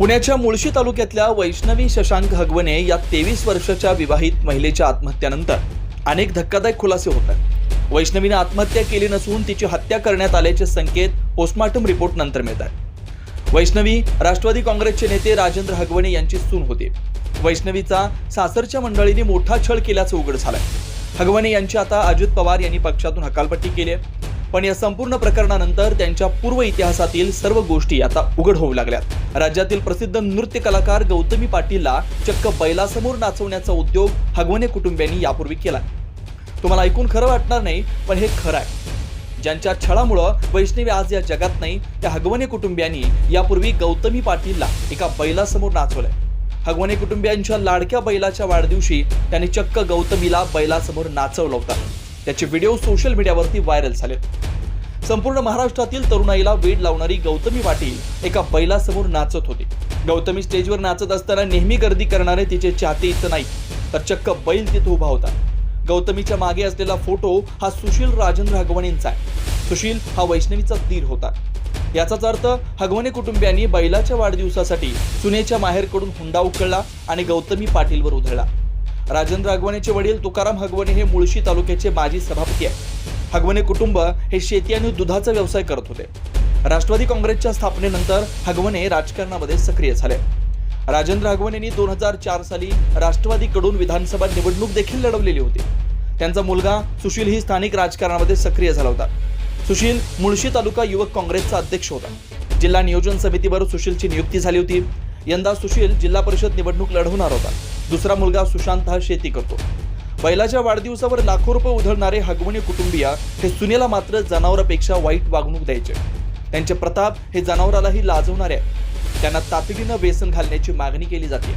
पुण्याच्या मुळशी तालुक्यातल्या वैष्णवी शशांक हगवणे या तेवीस वर्षाच्या विवाहित महिलेच्या आत्महत्येनंतर अनेक धक्कादायक खुलासे होत आहेत. वैष्णवीने आत्महत्या केली नसून तिची हत्या करण्यात आल्याचे संकेत पोस्टमार्टम रिपोर्ट नंतर मिळत आहेत. वैष्णवी राष्ट्रवादी काँग्रेसचे नेते राजेंद्र हगवणे यांची सून होती. वैष्णवीचा सासरच्या मंडळीने मोठा छळ केल्याचं उघड झालंय. हगवणे यांची आता अजित पवार यांनी पक्षातून हकालपट्टी केली आहे. पण या संपूर्ण प्रकरणानंतर त्यांच्या पूर्व इतिहासातील सर्व गोष्टी आता उघड होऊ लागल्यात. राज्यातील प्रसिद्ध नृत्य कलाकार गौतमी पाटीलला चक्क बैलासमोर नाचवण्याचा उद्योग हगवणे कुटुंबियांनी यापूर्वी केला तुम्हाला ऐकून खरं वाटणार नाही पण हे खरं आहे. ज्यांच्या छळामुळं वैष्णवी आज या जगात नाही त्या हगवणे कुटुंबियांनी यापूर्वी गौतमी पाटीलला एका बैलासमोर नाचवलंय. हगवणे कुटुंबियांच्या लाडक्या बैलाच्या वाढदिवशी त्यांनी चक्क गौतमीला बैलासमोर नाचवलं होतं. त्याचे व्हिडिओ सोशल मीडियावरती व्हायरल झाले. संपूर्ण महाराष्ट्रातील तरुणाईला वेड लावणारी गौतमी पाटील एका बैलासमोर नाचत होती. गौतमी स्टेजवर नाचत असताना नेहमी गर्दी करणारे तिचे चाहते इथं नाही तर चक्क बैल तिथं उभा होता. गौतमीच्या मागे असलेला फोटो हा सुशील राजेंद्र राघवणींचा आहे. सुशील हा वैष्णवीचा दीर होता. याचाच अर्थ हगवणे कुटुंबियांनी बैलाच्या वाढदिवसासाठी सुनेच्या माहेरकडून हुंडा उकळला आणि गौतमी पाटीलवर उधळला. राजेंद्र हगवणेचे वडील तुकाराम हगवणे हे मुळशी तालुक्याचे माजी सभापती आहे हगवणे कुटुंब हे शेती आणि दुधाचा व्यवसाय करत होते. राष्ट्रवादी काँग्रेसच्या स्थापनेनंतर हगवणे राजकारणामध्ये सक्रिय झाले. राजेंद्र हगवणेंनी दोन हजार चार साली राष्ट्रवादीकडून विधानसभा निवडणूक देखील लढवलेली होती. त्यांचा मुलगा सुशील ही स्थानिक राजकारणामध्ये सक्रिय झाला होता. सुशील मुळशी तालुका युवक काँग्रेसचा अध्यक्ष होता. जिल्हा नियोजन समितीवर सुशीलची नियुक्ती झाली होती. यंदा सुशील जिल्हा परिषद निवडणूक लढवणार होता. दुसरा मुलगा सुशांत हा शेती करतो. बैलाच्या वाढदिवसावर लाखो रुपये उधळणारे हगवणे कुटुंबीय हे सुनेला मात्र जनावरापेक्षा वाईट वागणूक द्यायचे. त्यांचे प्रताप हे जनावरालाही लाजवणारे आहे त्यांना तातडीनं बेसन घालण्याची मागणी केली जाते.